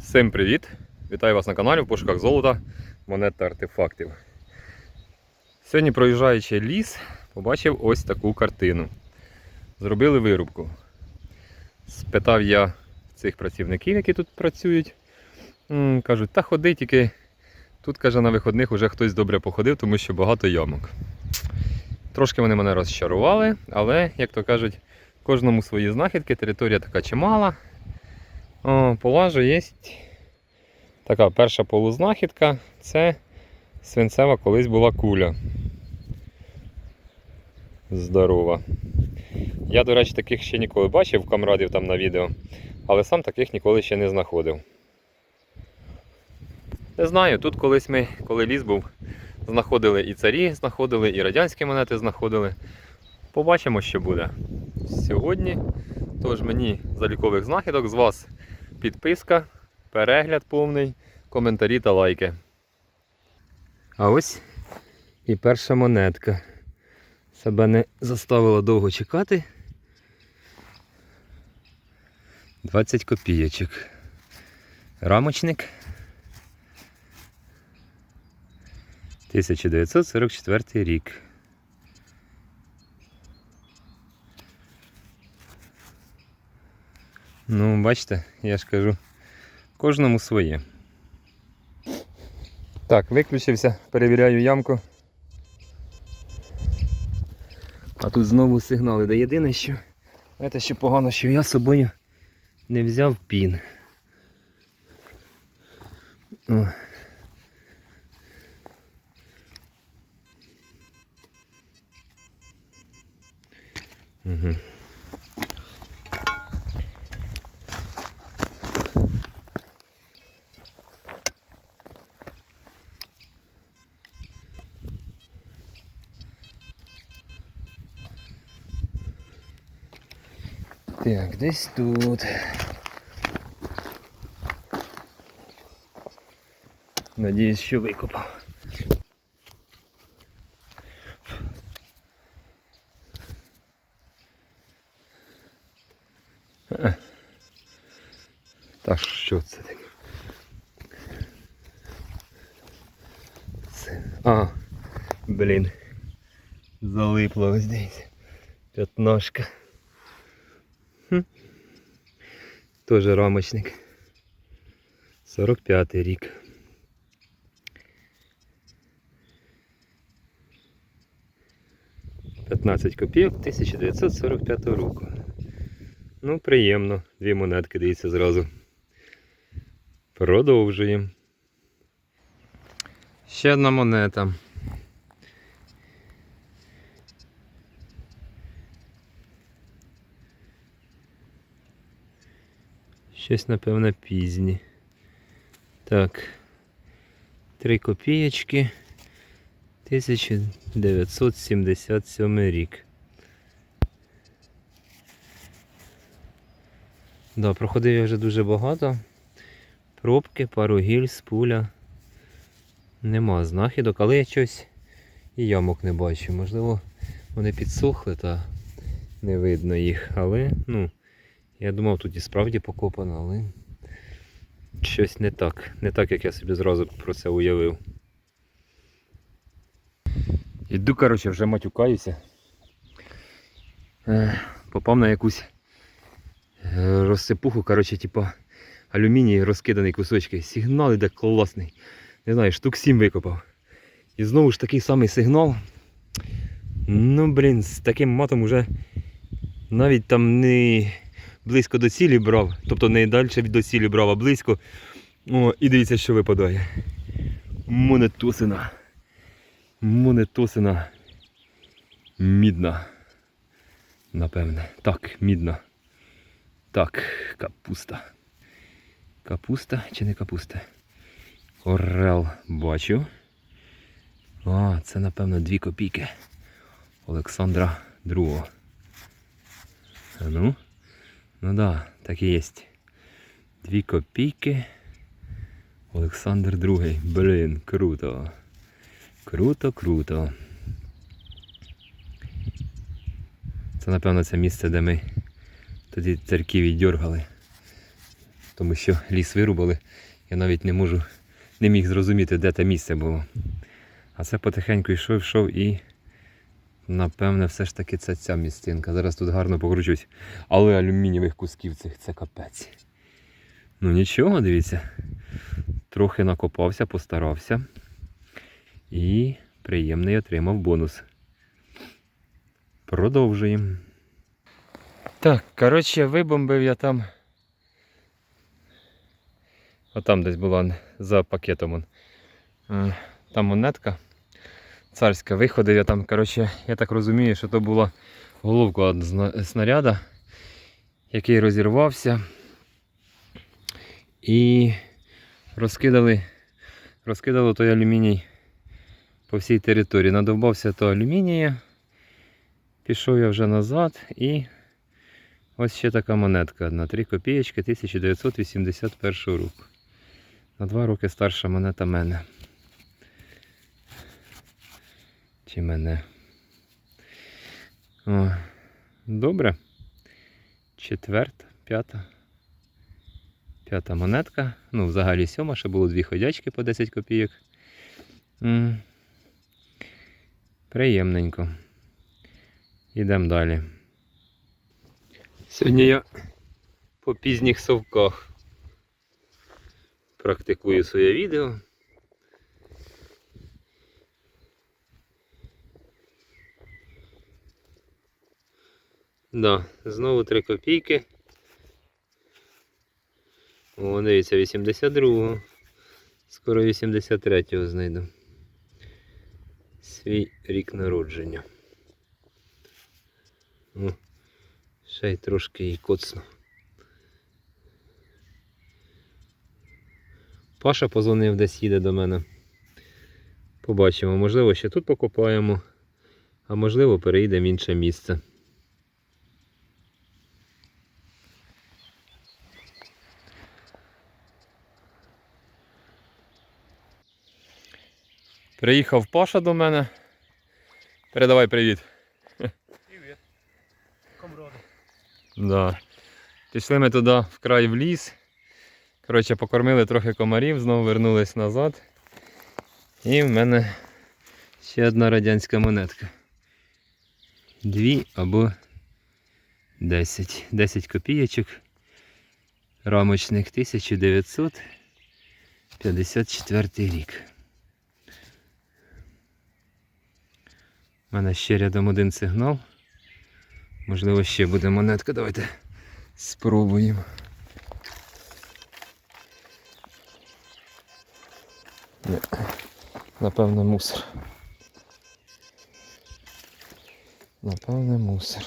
Всім привіт! Вітаю вас на каналі в пошуках золота, монет та артефактів. Сьогодні, проїжджаючи ліс, побачив ось таку картину. Зробили вирубку. Спитав я цих працівників, які тут працюють. Кажуть, та ходи тільки тут, каже, на виходних вже хтось добре походив, тому що багато ямок. Трошки вони мене розчарували, але, як то кажуть, кожному свої знахідки, територія така чимала. О, Полажу є така перша полузнахідка. Це свинцева колись була куля. Здорова. Я, до речі, таких ще ніколи бачив камрадів там на відео, але сам таких ніколи ще не знаходив. Не знаю, тут колись ми, коли ліс був, знаходили і царі, знаходили, і радянські монети знаходили. Побачимо, що буде. Сьогодні, тож мені залікових знахідок з вас підписка, перегляд повний, коментарі та лайки. А ось і перша монетка. Себе не заставило довго чекати. 20 копійочок. Рамочник. 1944 рік. Ну, бачите, я ж кажу, кожному своє. Так, виключився, перевіряю ямку. А тут знову сигнали. Да єдине, що знаєте, що погано, що я з собою не взяв пін. О. Угу. Так, десь тут. Надіюсь, що викопав. Е. Та що це таке? Це... А, блін. Залипло ось десь. Тоже рамочник. 45 рік. П'ятнадцять копійок 1945 року. Ну, приємно. Дві монетки дивіться зразу. Продовжуємо. Ще одна монета. Щось, напевно, пізні. Так. Три копієчки. 1977 рік. Да, проходив я вже дуже багато. Пробки, пару гільз, пуля. Нема знахідок, але я щось і ямок не бачу. Можливо, вони підсохли та не видно їх. Але, ну, я думав, тут і справді покопано, але щось не так. Не так, як я собі зразу про це уявив. Іду, коротше, вже матюкаюся. Е, Попав на якусь е, розсипуху, коротше, типу алюміній розкиданий кусочки. Сигнал іде класний. Не знаю, штук 7 викопав. І знову ж такий самий сигнал. Ну, блін, з таким матом уже навіть там не близько до цілі брав, тобто не далі до цілі брав, а близько. О, і дивіться, що випадає. Монетосина. Монетосина. Мідна. Напевне. Так, мідна. Так, капуста. Капуста чи не капуста? Орел бачу. А, це напевно дві копійки. Олександра II. Ну. Ну да, так і є. Дві копійки. Олександр II. Блін, круто. Круто, круто. Це, напевно, це місце, де ми тоді церківі дергали. тому що ліс вирубали. Я навіть не можу, не міг зрозуміти, де те місце було. А це потихеньку йшов, йшов і. Напевне, все ж таки це ця місцинка. Зараз тут гарно покручусь. Але алюмінієвих кусків цих це капець. Ну нічого, дивіться. Трохи накопався, постарався. І приємний отримав бонус. Продовжуємо. Так, коротше, вибомбив я там. Отам десь була за пакетом. Е, Там монетка царська. Виходив я там, коротше, я так розумію, що то була головка снаряда, який розірвався. І розкидали, розкидало той алюміній по всій території. Надовбався то алюмінія. Пішов я вже назад і ось ще така монетка одна. 3 копієчки 1981 року. На 2 роки старша монета мене. Чи мене. О, добре. Четверта, п'ята. П'ята монетка. Ну, взагалі сьома, ще було дві ходячки по 10 копійок. Приємненько. Йдемо далі. Сьогодні я по пізніх совках практикую своє відео. Да, знову 3 копійки. О, дивіться, 82-го. Скоро 83-го знайду. Свій рік народження. О, ще й трошки і коцно. Паша позвонив, десь їде до мене. Побачимо, можливо, ще тут покопаємо, а можливо, переїдемо в інше місце. Приїхав Паша до мене. Передавай привіт. Привіт. Комради. Да. Пішли ми туди в край в ліс. Коротше, покормили трохи комарів, знову вернулись назад. І в мене ще одна радянська монетка. Дві або 10. 10 копійочок. Рамочник 1954 рік. У мене ще рядом один сигнал. Можливо, ще буде монетка. Давайте спробуємо. Ні, Напевно, мусор. Напевно, мусор.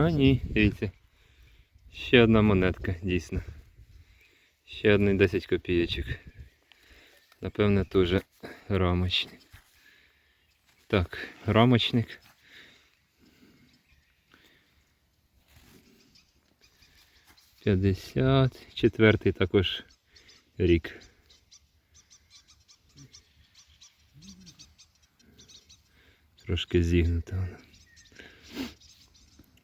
А ні, дивіться. Ще одна монетка, дійсно. Ще одний 10 копійочок. Напевне, теж рамочник. Так, рамочник. П'ятдесят. Четвертий також рік. Трошки зігнута вона.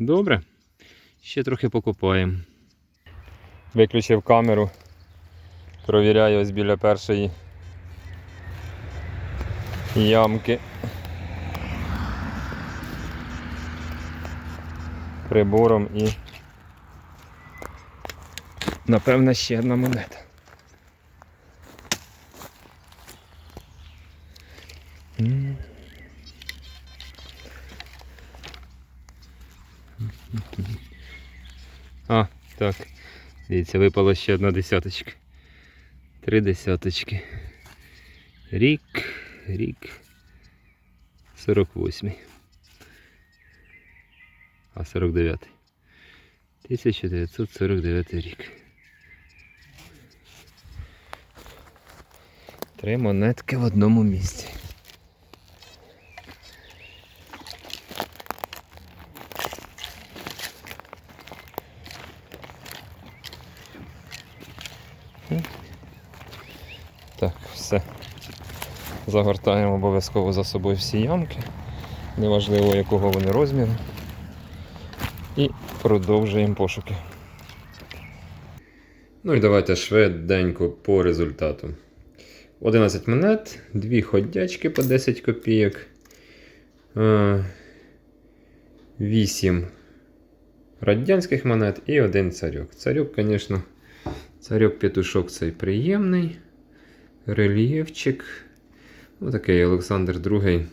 Добре. Ще трохи покопаємо. Виключив камеру. Провіряю ось біля першої ямки. Прибором і напевно ще одна монета. А, так. Дивіться, випала ще одна десяточка. Три десяточки. Рік, рік. 48. А 49. 1949 рік. Три монетки в одному місці. Так, все. Загортаємо обов'язково за собою всі ямки. Неважливо якого вони розміру. І продовжуємо пошуки. Ну і давайте швиденько по результату. 11 монет, 2 ходячки по 10 копійок. 8 радянських монет і один царьок. Царьок, звісно, царьок петушок цей приємний. Рельєфчик. Ну, такий Олександр II.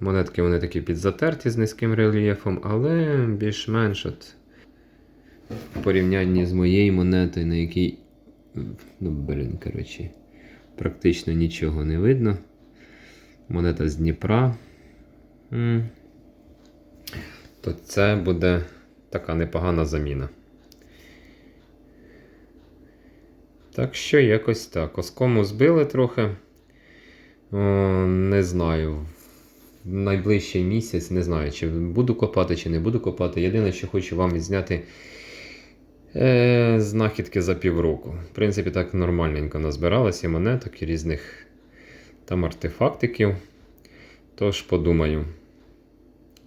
Монетки вони такі підзатерті з низьким рельєфом, але більш-менш от в порівнянні з моєю монетою, на якій, ну, блін, коротше, практично нічого не видно. Монета з Дніпра. То це буде така непогана заміна. Так що якось так. Оскому збили трохи. О, не знаю. Найближчий місяць не знаю, чи буду копати, чи не буду копати. Єдине, що хочу вам відзняти е, знахідки за півроку. В принципі, так нормальненько назбиралося монеток і різних там артефактиків. Тож подумаю.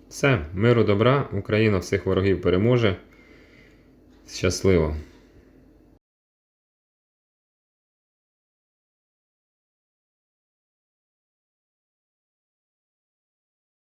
Все, миру добра, Україна всіх ворогів переможе. Щасливо!